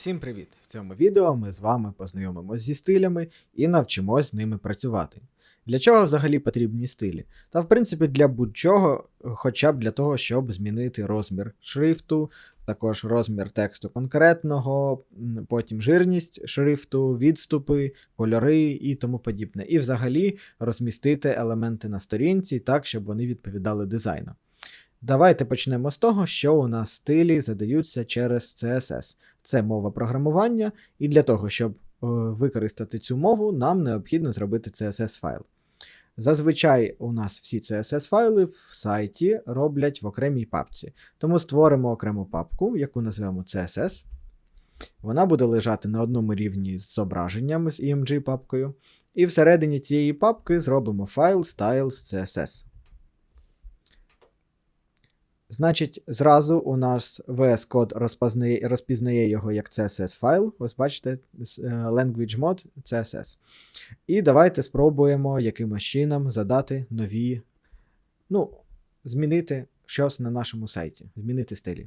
Всім привіт! В цьому відео ми з вами познайомимось зі стилями і навчимось з ними працювати. Для чого взагалі потрібні стилі? Та в принципі для будь-чого, хоча б для того, щоб змінити розмір шрифту, також розмір тексту конкретного, потім жирність шрифту, відступи, кольори і тому подібне. І взагалі розмістити елементи на сторінці так, щоб вони відповідали дизайну. Давайте почнемо з того, що у нас стилі задаються через CSS. Це мова програмування, і для того, щоб е, використати цю мову, нам необхідно зробити CSS файл. Зазвичай у нас всі CSS файли в сайті роблять в окремій папці. Тому створимо окрему папку, яку назвемо CSS. Вона буде лежати на одному рівні з зображеннями з EMG папкою. І всередині цієї папки зробимо файл styles CSS. Значить, зразу у нас VS Code розпознає, розпізнає його як CSS файл. Ось бачите, е, language mode CSS. І давайте спробуємо якимось чином задати нові, ну, змінити щось на нашому сайті, змінити стилі.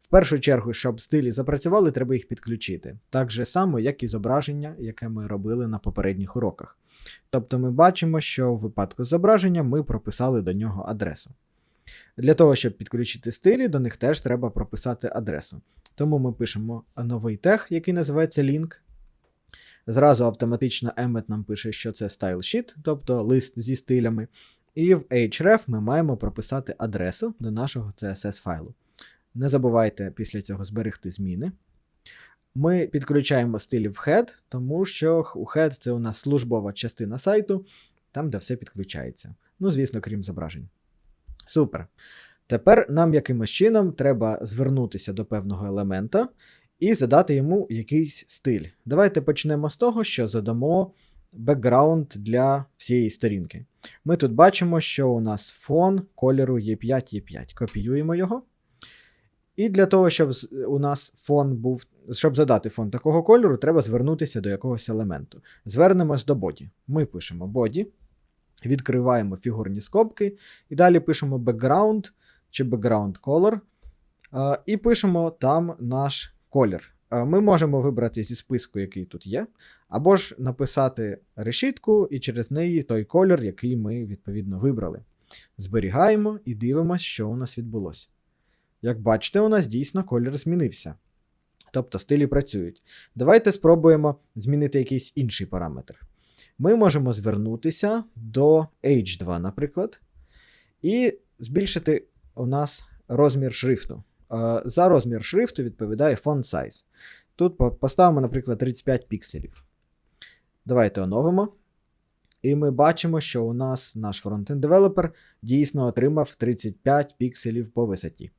В першу чергу, щоб стилі запрацювали, треба їх підключити. Так же само, як і зображення, яке ми робили на попередніх уроках. Тобто ми бачимо, що в випадку зображення ми прописали до нього адресу. Для того, щоб підключити стилі, до них теж треба прописати адресу. Тому ми пишемо новий тег, який називається link. Зразу автоматично Emmet нам пише, що це style sheet, тобто лист зі стилями. І в href ми маємо прописати адресу до нашого CSS файлу. Не забувайте після цього зберегти зміни. Ми підключаємо стилі в head, тому що у head це у нас службова частина сайту, там, де все підключається. Ну, звісно, крім зображень. Супер. Тепер нам якимось чином треба звернутися до певного елемента і задати йому якийсь стиль. Давайте почнемо з того, що задамо бекграунд для всієї сторінки. Ми тут бачимо, що у нас фон кольору E5 E5. Копіюємо його. І для того, щоб у нас фон був, щоб задати фон такого кольору, треба звернутися до якогось елементу. Звернемось до боді. Ми пишемо body, відкриваємо фігурні скобки, і далі пишемо background чи background color, і пишемо там наш колір. Ми можемо вибрати зі списку, який тут є, або ж написати решітку і через неї той колір, який ми відповідно вибрали. Зберігаємо і дивимося, що у нас відбулося. Як бачите, у нас дійсно колір змінився. Тобто стилі працюють. Давайте спробуємо змінити якийсь інший параметр. Ми можемо звернутися до H2, наприклад, і збільшити у нас розмір шрифту. Е, За розмір шрифту відповідає font size. Тут поставимо, наприклад, 35 пікселів. Давайте оновимо. І ми бачимо, що у нас наш фронтенд девелопер дійсно отримав 35 пікселів по висоті.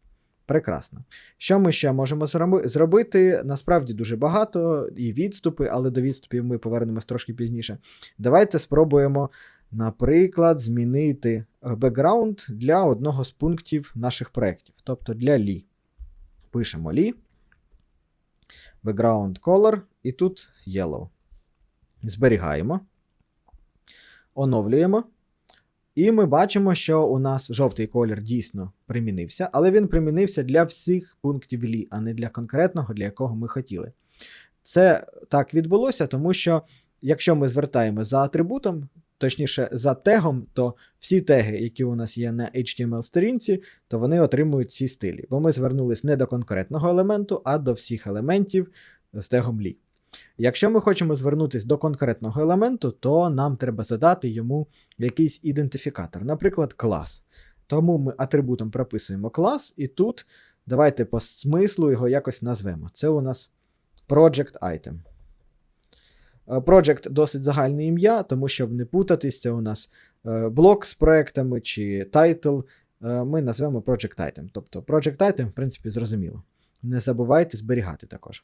Прекрасно. Що ми ще можемо зробити? Насправді дуже багато, і відступи, але до відступів ми повернемось трошки пізніше. Давайте спробуємо, наприклад, змінити е, бекграунд для одного з пунктів наших проєктів, тобто для лі. Пишемо лі, background color, і тут yellow. Зберігаємо, оновлюємо. І ми бачимо, що у нас жовтий колір дійсно примінився, але він примінився для всіх пунктів лі, а не для конкретного, для якого ми хотіли. Це так відбулося, тому що якщо ми звертаємо за атрибутом, точніше за тегом, то всі теги, які у нас є на HTML-сторінці, то вони отримують ці стилі. Бо ми звернулись не до конкретного елементу, а до всіх елементів з тегом лі. Якщо ми хочемо звернутися до конкретного елементу, то нам треба задати йому якийсь ідентифікатор, наприклад, клас. Тому ми атрибутом прописуємо клас, і тут давайте по смислу його якось назвемо. Це у нас Project Item. Е, Project досить загальне ім'я, тому щоб не путатись, це у нас е, блок з проектами чи тайтл. Е, Ми назвемо Project Item. Тобто Project Item, в принципі, зрозуміло. Не забувайте зберігати також.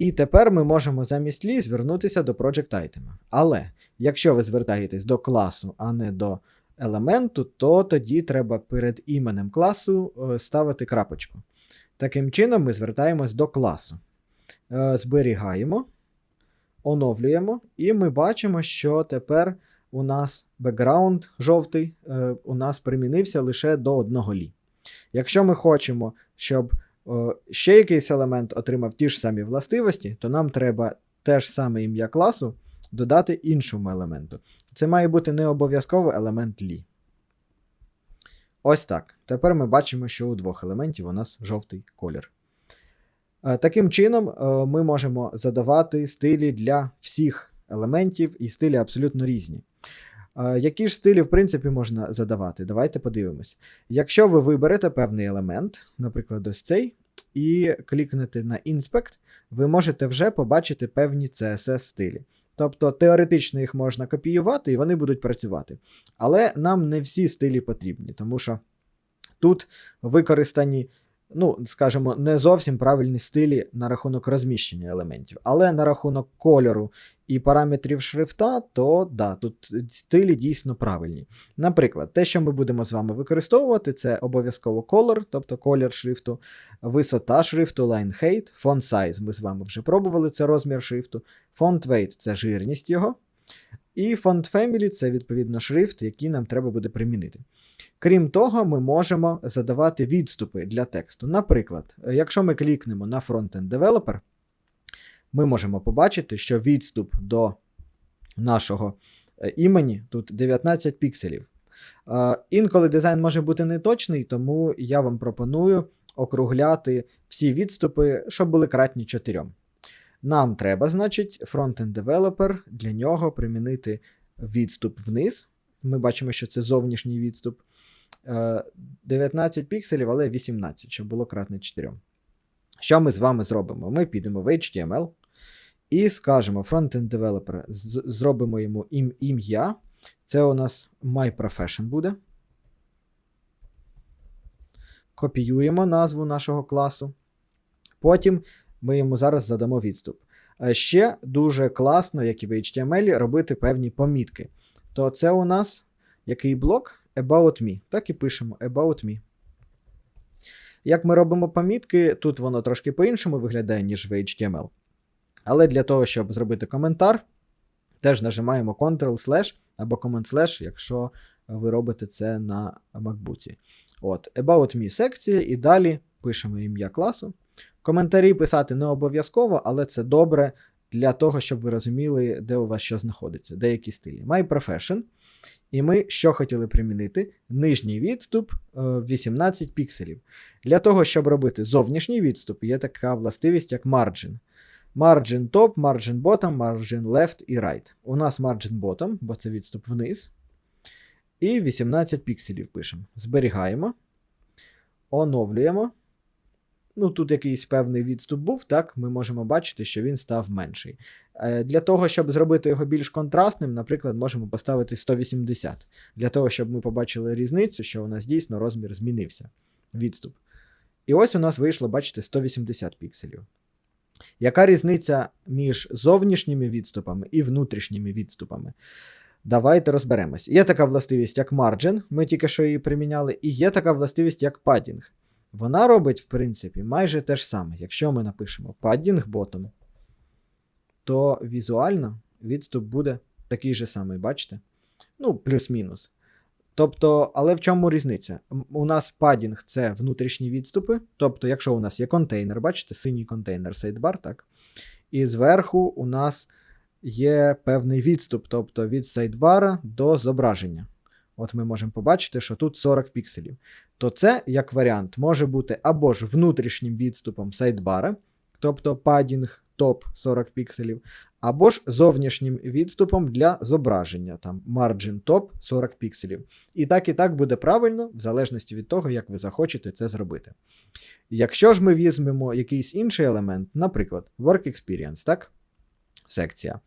І тепер ми можемо замість лі звернутися до Project Item. Але якщо ви звертаєтесь до класу, а не до елементу, то тоді треба перед іменем класу е, ставити крапочку. Таким чином, ми звертаємось до класу. Е, Зберігаємо, оновлюємо, і ми бачимо, що тепер у нас бекграунд жовтий е, у нас примінився лише до одного лі. Якщо ми хочемо, щоб ще якийсь елемент отримав ті ж самі властивості, то нам треба те ж саме ім'я класу додати іншому елементу. Це має бути не обов'язково елемент лі. Ось так. Тепер ми бачимо, що у двох елементів у нас жовтий колір. Е, Таким чином, е, ми можемо задавати стилі для всіх елементів, і стилі абсолютно різні. Які ж стилі, в принципі, можна задавати? Давайте подивимось. Якщо ви виберете певний елемент, наприклад, ось цей, і клікнете на Inspect, ви можете вже побачити певні CSS стилі. Тобто теоретично їх можна копіювати і вони будуть працювати. Але нам не всі стилі потрібні, тому що тут використані, ну, скажімо, не зовсім правильні стилі на рахунок розміщення елементів. Але на рахунок кольору і параметрів шрифта, то да, тут стилі дійсно правильні. Наприклад, те, що ми будемо з вами використовувати, це обов'язково color, тобто колір шрифту, висота шрифту, line height, font size. Ми з вами вже пробували це розмір шрифту. Font weight це жирність його. І font family це відповідно шрифт, який нам треба буде примінити. Крім того, ми можемо задавати відступи для тексту. Наприклад, якщо ми клікнемо на Frontend Developer, ми можемо побачити, що відступ до нашого е, імені тут 19 пікселів. Е, Інколи дизайн може бути неточний, тому я вам пропоную округляти всі відступи, щоб були кратні 4. Нам треба, значить, Frontend Developer для нього примінити відступ вниз. Ми бачимо, що це зовнішній відступ. Е, 19 пікселів, але 18, щоб було кратне 4. Що ми з вами зробимо? Ми підемо в HTML і скажемо Frontend Developer, зробимо йому ім'я. Це у нас My Profession буде. Копіюємо назву нашого класу. Потім ми йому зараз задамо відступ. Е, Ще дуже класно, як і в HTML, робити певні помітки. То це у нас який блок? About me. Так і пишемо About me. Як ми робимо помітки, тут воно трошки по-іншому виглядає, ніж в HTML. Але для того, щоб зробити коментар, теж нажимаємо Ctrl або Command якщо ви робите це на MacBook. От, About me секція, і далі пишемо ім'я класу. Коментарі писати не обов'язково, але це добре для того, щоб ви розуміли, де у вас що знаходиться, деякі стилі. My Profession. І ми що хотіли примінити? Нижній відступ е, 18 пікселів. Для того, щоб робити зовнішній відступ, є така властивість, як margin. Margin top, margin bottom, margin left і right. У нас margin bottom, бо це відступ вниз. І 18 пікселів пишемо. Зберігаємо. Оновлюємо. Ну, тут якийсь певний відступ був, так, ми можемо бачити, що він став менший. Е, Для того, щоб зробити його більш контрастним, наприклад, можемо поставити 180. Для того, щоб ми побачили різницю, що у нас дійсно розмір змінився. Відступ. І ось у нас вийшло, бачите, 180 пікселів. Яка різниця між зовнішніми відступами і внутрішніми відступами? Давайте розберемось. Є така властивість, як margin, ми тільки що її приміняли, і є така властивість, як padding. Вона робить, в принципі, майже те ж саме. Якщо ми напишемо padding bottom, то візуально відступ буде такий же самий, бачите? Ну, плюс-мінус. Тобто, але в чому різниця? У нас падінг це внутрішні відступи. Тобто, якщо у нас є контейнер, бачите, синій контейнер сайдбар, так? І зверху у нас є певний відступ, тобто від сайдбара до зображення. От ми можемо побачити, що тут 40 пікселів. То це, як варіант, може бути або ж внутрішнім відступом сайдбара, тобто падінг топ 40 пікселів, або ж зовнішнім відступом для зображення, там margin top 40 пікселів. І так і так буде правильно, в залежності від того, як ви захочете це зробити. Якщо ж ми візьмемо якийсь інший елемент, наприклад, Work Experience, так? Секція.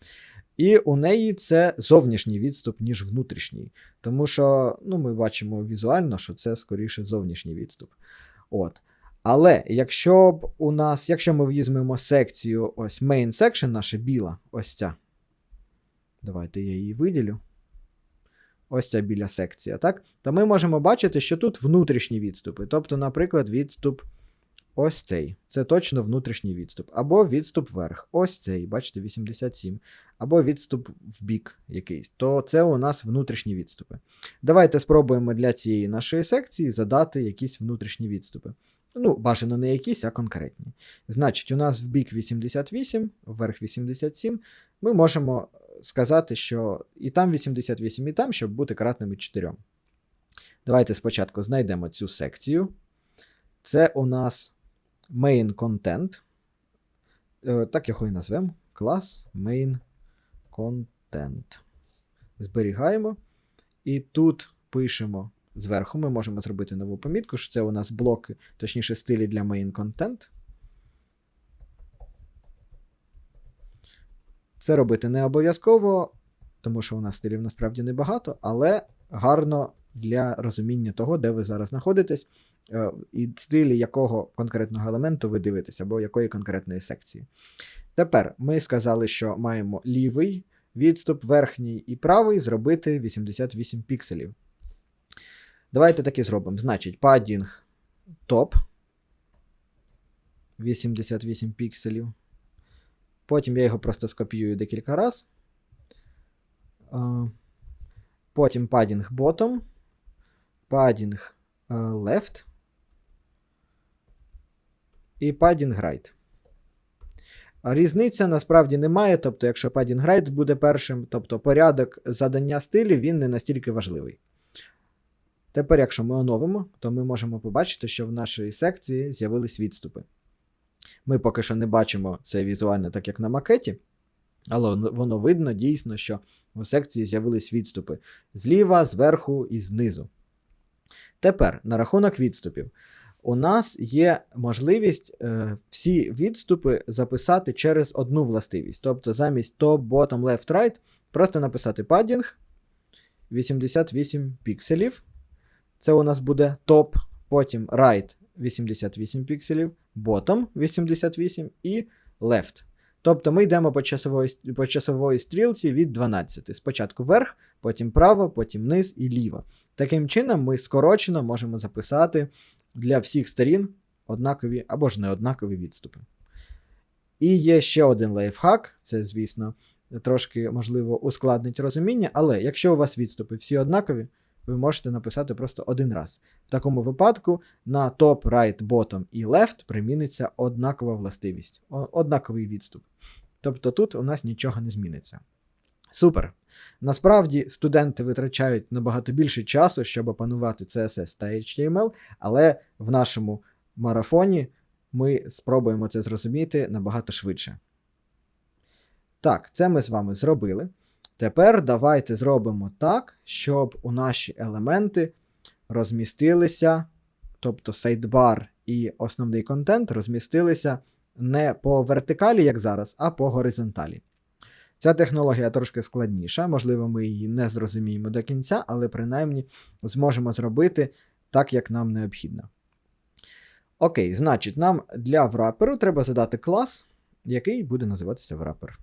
І у неї це зовнішній відступ, ніж внутрішній. Тому що ну, ми бачимо візуально, що це скоріше зовнішній відступ. От. Але якщо б у нас, якщо ми візьмемо секцію ось main section, наша біла, ось ця. Давайте я її виділю. Ось ця біля секція, так? То ми можемо бачити, що тут внутрішні відступи. Тобто, наприклад, відступ ось цей. Це точно внутрішній відступ. Або відступ вверх. Ось цей, бачите, 87. Або відступ в бік якийсь. То це у нас внутрішні відступи. Давайте спробуємо для цієї нашої секції задати якісь внутрішні відступи. Ну, бажано не якісь, а конкретні. Значить, у нас в бік 88, вверх 87, ми можемо сказати, що і там 88, і там, щоб бути кратними 4. Давайте спочатку знайдемо цю секцію. Це у нас main content. Е, Так його і назвемо. Клас main content. Зберігаємо. І тут пишемо зверху. Ми можемо зробити нову помітку, що це у нас блоки, точніше, стилі для main content. Це робити не обов'язково, тому що у нас стилів насправді небагато, але гарно для розуміння того, де ви зараз знаходитесь, е, і стилі якого конкретного елементу ви дивитесь, або якої конкретної секції. Тепер ми сказали, що маємо лівий відступ, верхній і правий зробити 88 пікселів. Давайте таки зробимо. Значить, падінг топ 88 пікселів. Потім я його просто скопіюю декілька разів. Потім падінг bottom, падінг left і падінг right. Різниця насправді немає, тобто, якщо падінг right буде першим, тобто порядок задання стилів він не настільки важливий. Тепер, якщо ми оновимо, то ми можемо побачити, що в нашій секції з'явились відступи. Ми поки що не бачимо це візуально, так як на макеті, але воно видно дійсно, що в секції з'явились відступи зліва, зверху і знизу. Тепер, на рахунок відступів, у нас є можливість е, всі відступи записати через одну властивість. Тобто замість top, bottom, left, right, просто написати padding 88 пікселів. Це у нас буде топ, потім right 88 пікселів, bottom 88 і left. Тобто ми йдемо по часової, по часової стрілці від 12. Спочатку вверх, потім право, потім низ і ліво. Таким чином, ми скорочено можемо записати для всіх сторін однакові або ж не однакові відступи. І є ще один лайфхак, це, звісно, трошки можливо ускладнить розуміння, але якщо у вас відступи всі однакові, ви можете написати просто один раз. В такому випадку на top, right, bottom і left приміниться однакова властивість, однаковий відступ. Тобто тут у нас нічого не зміниться. Супер. Насправді студенти витрачають набагато більше часу, щоб опанувати CSS та HTML, але в нашому марафоні ми спробуємо це зрозуміти набагато швидше. Так, це ми з вами зробили. Тепер давайте зробимо так, щоб у наші елементи розмістилися, тобто сайдбар і основний контент розмістилися не по вертикалі, як зараз, а по горизонталі. Ця технологія трошки складніша, можливо, ми її не зрозуміємо до кінця, але принаймні зможемо зробити так, як нам необхідно. Окей, значить, нам для враперу треба задати клас, який буде називатися врапер.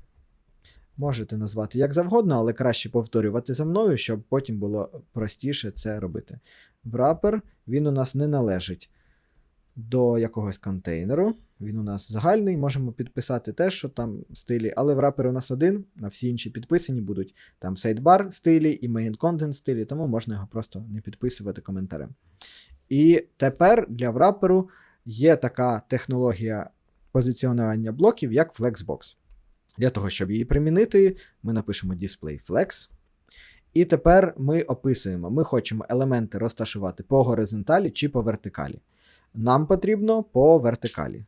Можете назвати як завгодно, але краще повторювати за мною, щоб потім було простіше це робити. Врапер, він у нас не належить до якогось контейнеру. Він у нас загальний, можемо підписати те, що там в стилі, але врапер у нас один, а всі інші підписані будуть там сайдбар стилі і main content стилі, тому можна його просто не підписувати коментарем. І тепер для враперу є така технологія позиціонування блоків, як Flexbox. Для того, щоб її примінити, ми напишемо DisplayFlex. І тепер ми описуємо: ми хочемо елементи розташувати по горизонталі чи по вертикалі. Нам потрібно по вертикалі.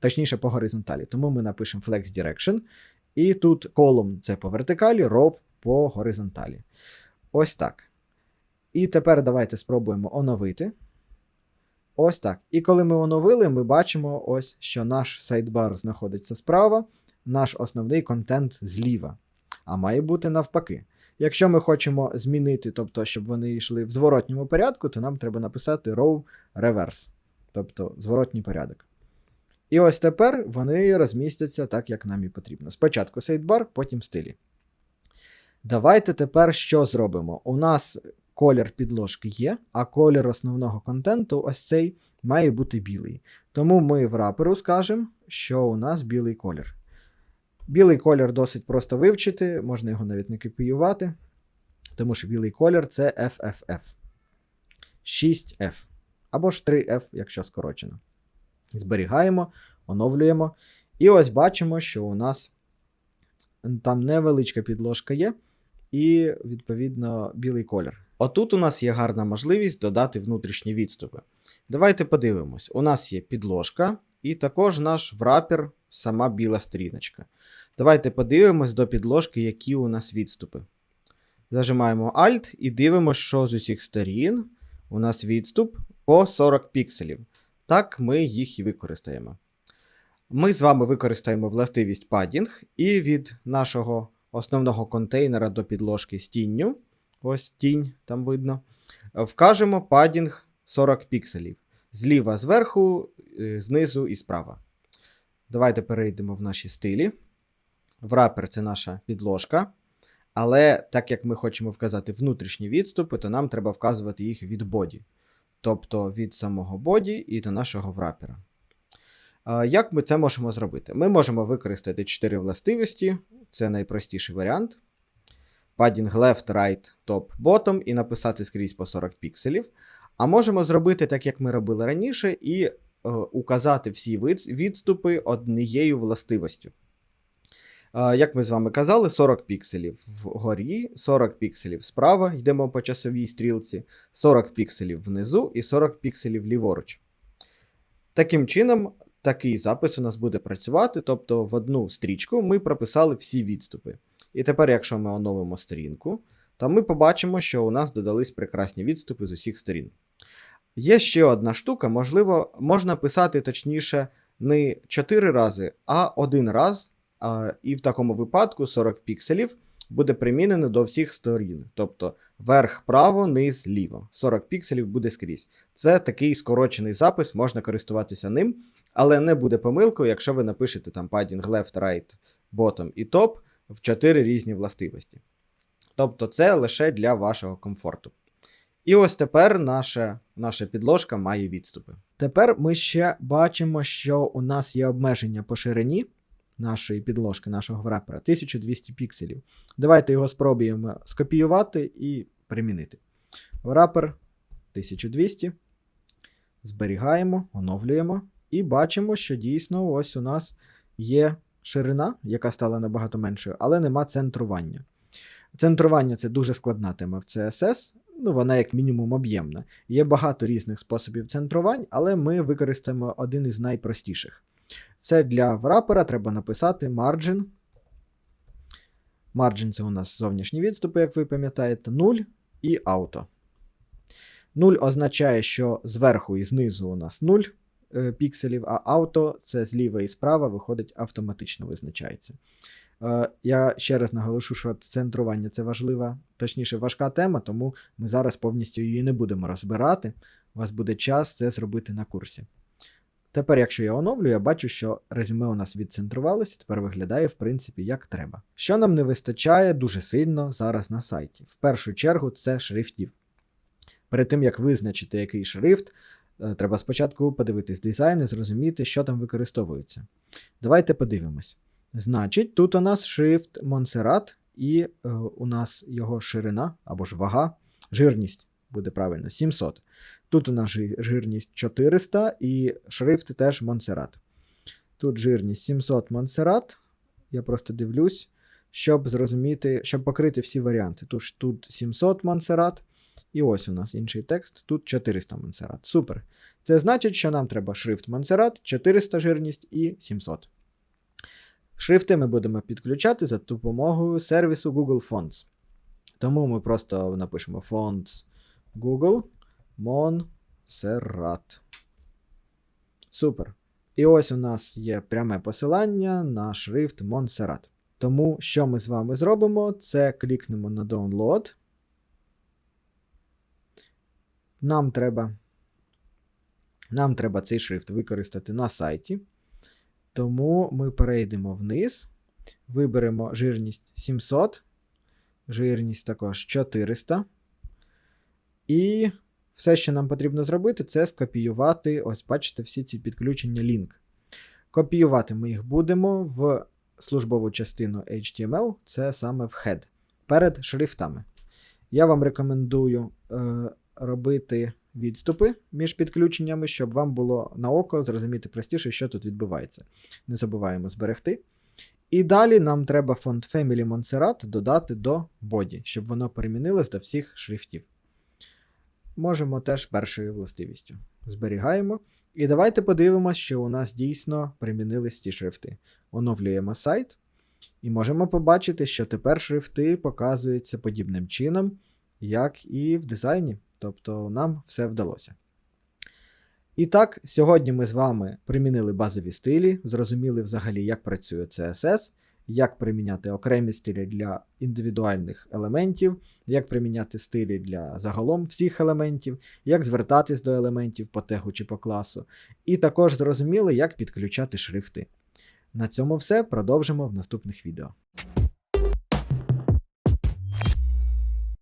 Точніше, по горизонталі. Тому ми напишемо Flex Direction. І тут колум це по вертикалі, row по горизонталі. Ось так. І тепер давайте спробуємо оновити. Ось так. І коли ми оновили, ми бачимо, ось, що наш сайдбар знаходиться справа наш основний контент зліва. А має бути навпаки. Якщо ми хочемо змінити, тобто, щоб вони йшли в зворотньому порядку, то нам треба написати row reverse, тобто зворотній порядок. І ось тепер вони розмістяться так, як нам і потрібно. Спочатку сайдбар, потім стилі. Давайте тепер що зробимо? У нас колір підложки є, а колір основного контенту, ось цей, має бути білий. Тому ми в раперу скажемо, що у нас білий колір. Білий колір досить просто вивчити, можна його навіть не копіювати, тому що білий колір це FFF. 6F. або ж 3F, якщо скорочено. Зберігаємо, оновлюємо. І ось бачимо, що у нас там невеличка підложка є, і, відповідно, білий колір. Отут у нас є гарна можливість додати внутрішні відступи. Давайте подивимось: у нас є підложка, і також наш врапер, сама біла сторіночка. Давайте подивимось до підложки, які у нас відступи. Зажимаємо Alt і дивимося, що з усіх сторін у нас відступ по 40 пікселів. Так, ми їх і використаємо. Ми з вами використаємо властивість падінг, і від нашого основного контейнера до підложки з тінню, ось тінь там видно, вкажемо падінг 40 пікселів. Зліва зверху, е, знизу і справа. Давайте перейдемо в наші стилі. Врапер це наша підложка. Але так як ми хочемо вказати внутрішні відступи, то нам треба вказувати їх від боді. Тобто від самого боді і до нашого врапера. Як ми це можемо зробити? Ми можемо використати 4 властивості, це найпростіший варіант. Padding left, right, top, bottom і написати скрізь по 40 пікселів. А можемо зробити так, як ми робили раніше, і е, указати всі відступи однією властивостю. Як ми з вами казали, 40 пікселів вгорі, 40 пікселів справа, йдемо по часовій стрілці, 40 пікселів внизу і 40 пікселів ліворуч. Таким чином, такий запис у нас буде працювати, тобто в одну стрічку ми прописали всі відступи. І тепер, якщо ми оновимо сторінку, то ми побачимо, що у нас додались прекрасні відступи з усіх сторін. Є ще одна штука, можливо, можна писати точніше не 4 рази, а один раз. І в такому випадку 40 пікселів буде примінено до всіх сторін. Тобто верх, право, низ, ліво. 40 пікселів буде скрізь. Це такий скорочений запис, можна користуватися ним, але не буде помилкою, якщо ви напишете там padding left, right, bottom і top в 4 різні властивості. Тобто це лише для вашого комфорту. І ось тепер наша наша підложка має відступи. Тепер ми ще бачимо, що у нас є обмеження по ширині нашої підложки, нашого врапера 1200 пікселів. Давайте його спробуємо скопіювати і примінити. Врапер 1200. Зберігаємо, оновлюємо. І бачимо, що дійсно ось у нас є ширина, яка стала набагато меншою, але нема центрування. Центрування це дуже складна тема в CSS, ну вона як мінімум об'ємна. Є багато різних способів центрувань, але ми використаємо один із найпростіших. Це для врапера треба написати margin. Margin це у нас зовнішні відступи, як ви пам'ятаєте, 0 і auto. 0 означає, що зверху і знизу у нас 0 е, пікселів, а auto це зліва і справа виходить автоматично визначається. Е, я ще раз наголошу, що центрування це важлива, точніше, важка тема, тому ми зараз повністю її не будемо розбирати. У вас буде час це зробити на курсі. Тепер, якщо я оновлю, я бачу, що резюме у нас відцентрувалося, тепер виглядає, в принципі, як треба. Що нам не вистачає дуже сильно зараз на сайті. В першу чергу, це шрифтів. Перед тим, як визначити, який шрифт, е, треба спочатку подивитись дизайн і зрозуміти, що там використовується. Давайте подивимось. Значить, тут у нас шрифт Montserrat, і е, у нас його ширина або ж вага, жирність буде правильно, 700. Тут у нас жирність 400 і шрифт теж Montserrat. Тут жирність 700 Montserrat. Я просто дивлюсь, щоб зрозуміти, щоб покрити всі варіанти. Тут, тут 700 Montserrat. І ось у нас інший текст, тут 400 Montserrat. Супер. Це значить, що нам треба шрифт Montserrat, 400 жирність і 700. Шрифти ми будемо підключати за допомогою сервісу Google Fonts. Тому ми просто напишемо Fonts Google Montserrat. Супер. І ось у нас є пряме посилання на шрифт Montserrat. Тому, що ми з вами зробимо, це клікнемо на Download. Нам треба нам треба цей шрифт використати на сайті. Тому ми перейдемо вниз, виберемо жирність 700, жирність також 400. І все, що нам потрібно зробити, це скопіювати, ось, бачите, всі ці підключення лінк. Копіювати ми їх будемо в службову частину HTML, це саме в head, перед шрифтами. Я вам рекомендую е, робити відступи між підключеннями, щоб вам було на око зрозуміти простіше, що тут відбувається. Не забуваємо зберегти. І далі нам треба фонд Family Montserrat додати до body, щоб воно перемінилось до всіх шрифтів. Можемо теж першою властивістю. Зберігаємо. І давайте подивимося, що у нас дійсно примінились ті шрифти. Оновлюємо сайт, і можемо побачити, що тепер шрифти показуються подібним чином, як і в дизайні. Тобто нам все вдалося. І так, сьогодні ми з вами примінили базові стилі, зрозуміли взагалі, як працює CSS, як приміняти окремі стилі для індивідуальних елементів, як приміняти стилі для загалом всіх елементів, як звертатись до елементів по тегу чи по класу, і також зрозуміли, як підключати шрифти. На цьому все продовжимо в наступних відео.